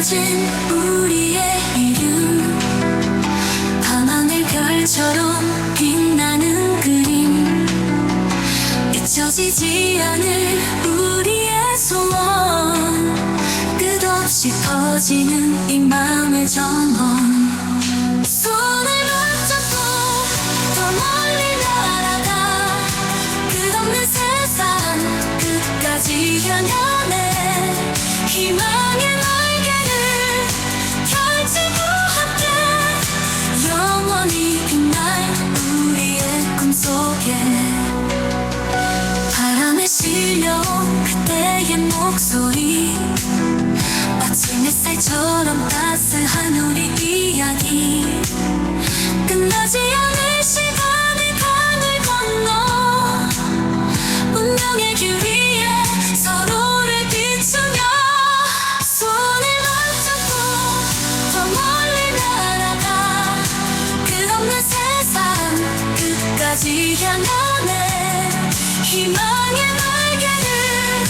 새겨진 우리의 이름. 밤하늘 별처럼 빛나는 그림. 잊혀지지 않을 우리의 소원. 끝없이 퍼지는 이 마음의 정원. 손을 붙잡고 더 멀리 날아가. 끝없는 세상 끝까지 향하 끝까지 향하네. 희망의 날개를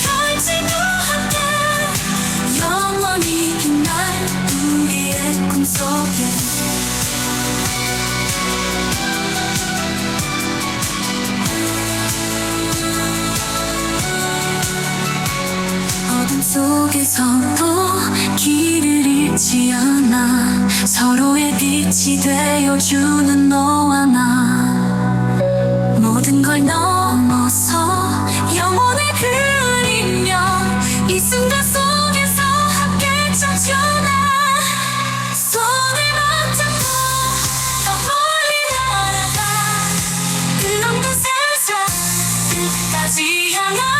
펼치며 함께 영원히 빛날 우리의 꿈속에. 속에서도 길을 잃지 않아 서로의 빛이 되어주는 너와 나 널 넘어서 영원히 그리며 이 순간 속에서 함께 춤추나 손을 붙잡고 더 멀리 날아가. 그 넓은 세상 끝까지 향하